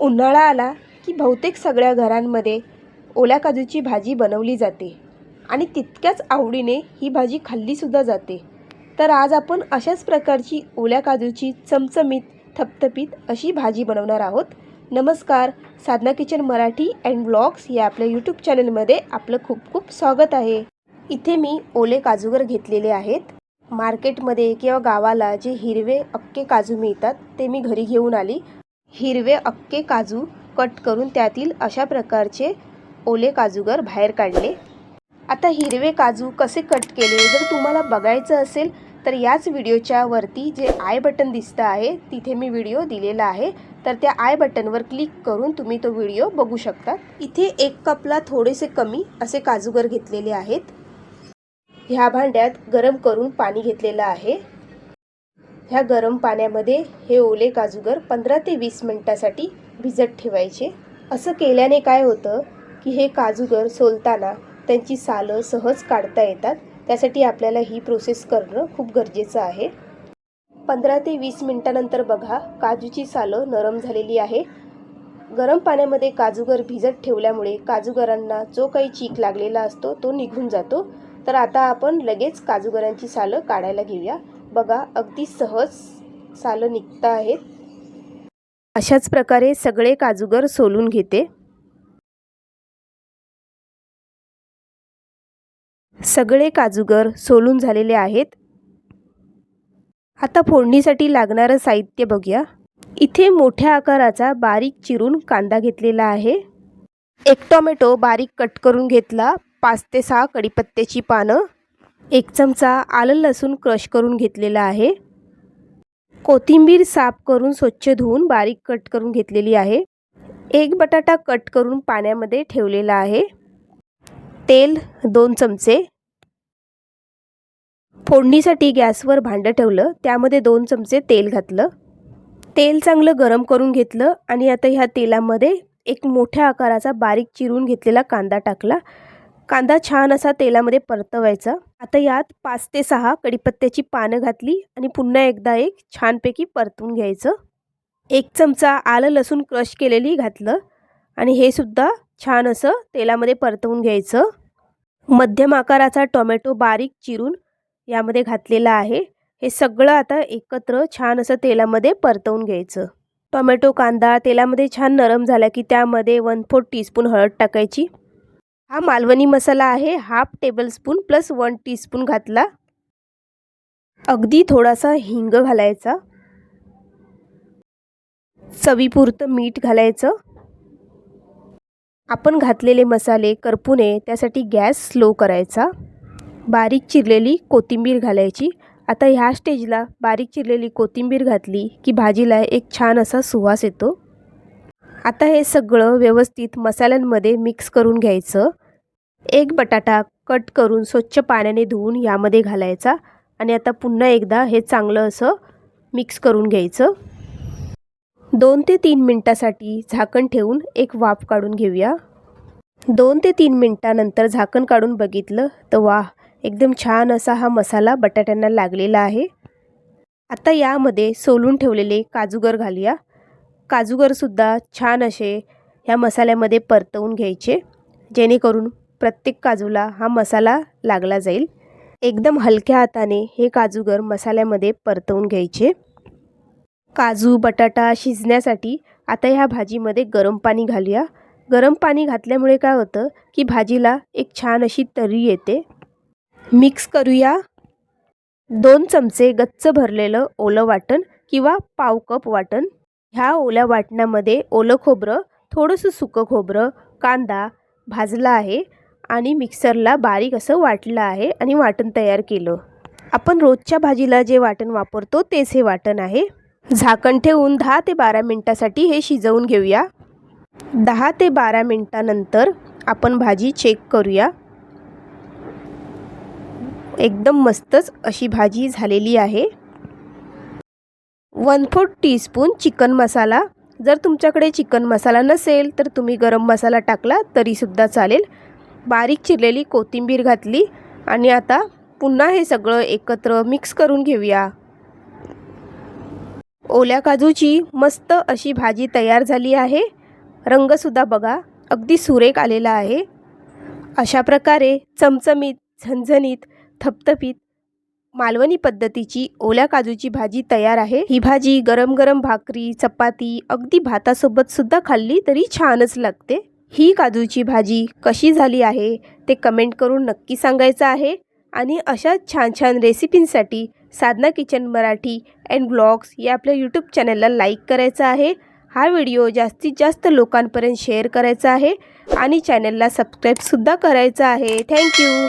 उन्हाळा आला की बहुतेक सगळ्या घरांमध्ये ओल्या काजूची भाजी बनवली जाते. आणि तितक्याच आवडीने ही भाजी खाल्लीसुद्धा जाते. तर आज आपण अशाच प्रकारची ओल्या काजूची चमचमीत थपथपीत अशी भाजी बनवणार आहोत. नमस्कार Sadhana kitchen Marathi and blogs या आपल्या यूट्यूब चॅनलमध्ये आपलं खूप खूप स्वागत आहे. इथे मी ओले काजूगर घेतलेले आहेत. मार्केटमध्ये किंवा गावाला जे हिरवे अक्के काजू मिळतात ते मी घरी घेऊन आली. हिरवे अक्के काजू कट करून त्यातील अशा प्रकारचे ओले काजूगर बाहेर काढले. आता हिरवे काजू कसे कट केले जर तुम्हाला बघायचं असेल तर याच व्हिडिओच्या वरती जे आय बटन दिसतं आहे तिथे मी व्हिडिओ दिलेला आहे. तर त्या आय बटनवर क्लिक करून तुम्ही तो व्हिडिओ बघू शकता इथे एक कपला थोडेसे कमी असे काजूगर घेतलेले आहेत. ह्या भांड्यात गरम करून पाणी घेतलेलं आहे. ह्या गरम पाण्यामध्ये हे ओले काजूगर पंधरा ते वीस मिनटासाठी भिजत ठेवायचे. असं केल्याने काय होतं की हे काजूगर सोलताना त्यांची सालं सहज काढता येतात. त्यासाठी आपल्याला ही प्रोसेस करणं खूप गरजेचं आहे. पंधरा ते वीस मिनटानंतर बघा काजूची सालं नरम झालेली आहे. गरम पाण्यामध्ये काजूगर भिजत ठेवल्यामुळे काजूगरांना जो काही चीक लागलेला असतो तो निघून जातो. तर आता आपण लगेच काजूगरांची सालं काढायला घेऊया. बघा अगदी सहज सालं निघत आहेत. अशाच प्रकारे सगळे काजूगर सोलून घेते. सगळे काजूगर सोलून झालेले आहेत. आता फोडणीसाठी लागणारं साहित्य बघूया. इथे मोठ्या आकाराचा बारीक चिरून कांदा घेतलेला आहे. एक टोमॅटो बारीक कट करून घेतला. पाच ते सहा कडीपत्त्याची पानं. एक चमचा आलं लसूण क्रश करून घेतलेला आहे. कोथिंबीर साफ करून स्वच्छ धुवून बारीक कट करून घेतलेली आहे. एक बटाटा कट करून पाण्यामध्ये ठेवलेला आहे. तेल दोन चमचे. फोडणीसाठी गॅसवर भांडं ठेवलं त्यामध्ये दोन चमचे तेल घातलं. तेल चांगलं गरम करून घेतलं आणि आता ह्या तेलामध्ये एक मोठ्या आकाराचा बारीक चिरून घेतलेला कांदा टाकला. कांदा छान असा तेलामध्ये परतवायचा. आता यात पाच ते सहा कडीपत्त्याची पानं घातली आणि पुन्हा एकदा एक छानपैकी परतून घ्यायचं. एक चमचा आलं लसूण क्रश केलेली घातलं आणि हे सुद्धा छान असं तेलामध्ये परतवून घ्यायचं. मध्यम आकाराचा टोमॅटो बारीक चिरून यामध्ये घातलेला आहे. हे सगळं आता एकत्र छान असं तेलामध्ये परतवून घ्यायचं. टोमॅटो कांदा तेलामध्ये छान नरम झाला की त्यामध्ये वन फोर्थ टीस्पून हळद टाकायची. हा मालवणी मसाला आहे half tablespoon plus one teaspoon घातला. अगदी थोडासा हिंग घालायचा. चवीपुरतं मीठ घालायचं. आपण घातलेले मसाले करपू नये त्यासाठी गॅस स्लो करायचा. बारीक चिरलेली कोथिंबीर घालायची. आता ह्या स्टेजला बारीक चिरलेली कोथिंबीर घातली की भाजीला एक छान असा सुवास येतो. आता हे सगळं व्यवस्थित मसाल्यांमध्ये मिक्स करून घ्यायचं. एक बटाटा कट करून स्वच्छ पाण्याने धुवून यामध्ये घालायचा आणि आता पुन्हा एकदा हे चांगलं असं मिक्स करून घ्यायचं. दोन ते तीन मिनटासाठी झाकण ठेवून एक वाफ काढून घेऊया. दोन ते तीन मिनटानंतर झाकण काढून बघितलं तर वा एकदम छान असा हा मसाला बटाट्यांना लागलेला आहे. आता यामध्ये सोलून ठेवलेले काजूगर घालूया. काजूगरसुद्धा छान असे ह्या मसाल्यामध्ये परतवून घ्यायचे. जेणेकरून प्रत्येक काजूला हा मसाला लागला जाईल. एकदम हलक्या हाताने हे काजूगर मसाल्यामध्ये परतवून घ्यायचे. काजू बटाटा शिजण्यासाठी आता ह्या भाजीमध्ये गरम पाणी घालूया. गरम पाणी घातल्यामुळे काय होतं की भाजीला एक छान अशी तरी येते. मिक्स करूया. दोन चमचे गच्च भरलेलं ओलं वाटण किंवा पाव कप वाटण. ह्या ओल्या वाटणामध्ये ओलं खोबरं थोडंसं सुकं खोबरं कांदा भाजला आहे आणि मिक्सरला बारीक असं वाटलं आहे आणि वाटण तयार केलं. आपण रोजच्या भाजीला जे वाटण वापरतो तेच हे वाटण आहे. झाकण ठेवून दहा ते बारा मिनटासाठी हे शिजवून घेऊया. दहा ते बारा मिनटानंतर आपण भाजी चेक करूया. एकदम मस्तच अशी भाजी झालेली आहे. One fourth teaspoon chicken masala. जर तुमच्याकडे चिकन मसाला नसेल तर तुम्ही गरम मसाला टाकला तरीसुद्धा चालेल. बारीक चिरलेली कोथिंबीर घातली आणि आता पुन्हा हे सगळं एकत्र मिक्स करून घेऊया. ओल्या काजूची मस्त अशी भाजी तयार झाली आहे. रंगसुद्धा बघा अगदी सुरेख आलेला आहे. अशा प्रकारे चमचमीत झणझणीत थपथपीत मालवणी पद्धतीची ओल्या काजूची भाजी तयार आहे. ही भाजी गरम गरम भाकरी चपाती अगदी भातासोबत सुद्धा खाल्ली तरी छानच लागते. ही काजूची भाजी कशी झाली आहे ते कमेंट करून नक्की सांगायचं आहे. आणि अशाच छान छान रेसिपींसाठी Sadhana kitchen Marathi and blogs या आपल्या यूट्यूब चॅनलला लाईक करायचं आहे. हा व्हिडिओ जास्तीत जास्त लोकांपर्यंत शेअर करायचा आहे. आणि चॅनलला सबस्क्राईबसुद्धा करायचं आहे. थँक्यू